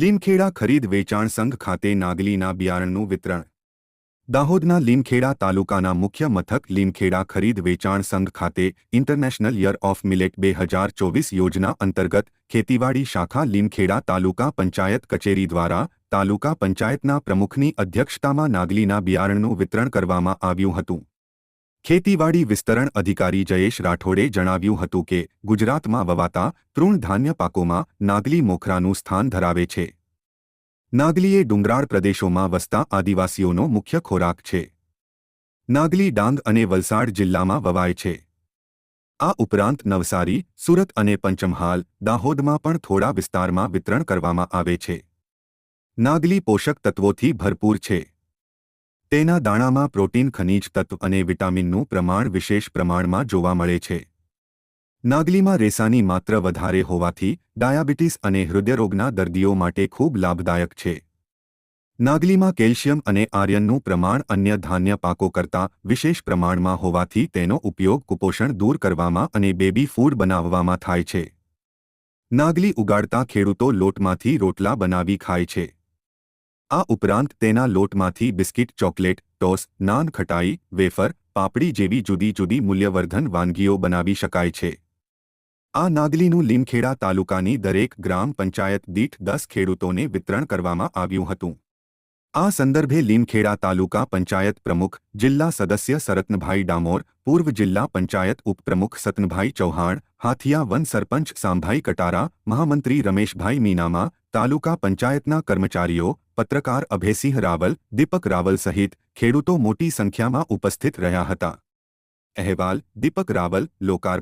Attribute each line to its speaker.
Speaker 1: લીમખેડા ખરીદ વેચાણ સંઘ ખાતે નાગલીના બિયારણનું વિતરણ. દાહોદના લીમખેડા તાલુકાના મુખ્ય મથક લીમખેડા ખરીદ વેચાણ સંઘ ખાતે ઇન્ટરનેશનલ યર ઓફ મિલેટ બે હજાર ચોવીસ યોજના અંતર્ગત ખેતીવાડી શાખા લીમખેડા તાલુકા પંચાયત કચેરી દ્વારા તાલુકા પંચાયતના પ્રમુખની અધ્યક્ષતામાં નાગલીના બિયારણનું વિતરણ કરવામાં આવ્યું હતું. ખેતીવાડી વિસ્તરણ અધિકારી જયેશ રાઠોડે જણાવ્યું હતું કે, ગુજરાતમાં વવાતા તૃણધાન્ય પાકોમાં નાગલી મોખરાનું સ્થાન ધરાવે છે. નાગલી એ ડુંગરાળ પ્રદેશોમાં વસતા આદિવાસીઓનો મુખ્ય ખોરાક છે. નાગલી ડાંગ અને વલસાડ જિલ્લામાં વવાય છે. આ ઉપરાંત નવસારી, સુરત અને પંચમહાલ, દાહોદમાં પણ થોડા વિસ્તારમાં વિતરણ કરવામાં આવે છે. નાગલી પોષક તત્વોથી ભરપૂર છે. તેના દાણામાં પ્રોટીન, ખનિજ તત્વ અને વિટામિનનું પ્રમાણ વિશેષ પ્રમાણમાં જોવા મળે છે. નાગલીમાં રેસાની માત્ર વધારે હોવાથી ડાયાબિટીસ અને હૃદયરોગના દર્દીઓ માટે ખૂબ લાભદાયક છે. નાગલીમાં કેલ્શિયમ અને આર્યનનું પ્રમાણ અન્ય ધાન્ય પાકો કરતાં વિશેષ પ્રમાણમાં હોવાથી તેનો ઉપયોગ કુપોષણ દૂર કરવામાં અને બેબી ફૂડ બનાવવામાં થાય છે. નાગલી ઉગાડતા ખેડૂતો લોટમાંથી રોટલા બનાવી ખાય છે. આ ઉપરાંત તેના લોટમાંથી biscuit, chocolate, toast, nankhatai, wafer, પાપડી જેવી જુદી જુદી મૂલ્યવર્ધન વાનગીઓ બનાવી શકાય છે. આ નાગલીનું લીમખેડા તાલુકાની દરેક ગ્રામ પંચાયત દીઠ દસ ખેડૂતોને વિતરણ કરવામાં આવ્યું હતું. આ સંદર્ભે લીમખેડા તાલુકા પંચાયત પ્રમુખ જિલ્લા સદસ્ય સરત્નભાઈ ડામોર પૂર્વ જિલ્લા પંચાયત ઉપપ્રમુખ સતનભાઈ ચૌહાણ હાથિયા વન સરપંચ સાંભાઈ કટારા મહામંત્રી રમેશભાઈ મીનામા તાલુકા પંચાયતના કર્મચારીઓ પત્રકાર અભયસિંહ રાવલ દીપક રાવલ સહિત ખેડૂતો મોટી સંખ્યામાં ઉપસ્થિત રહ્યા હતા અહેવાલ દીપક રાવલ લોકાર્પણ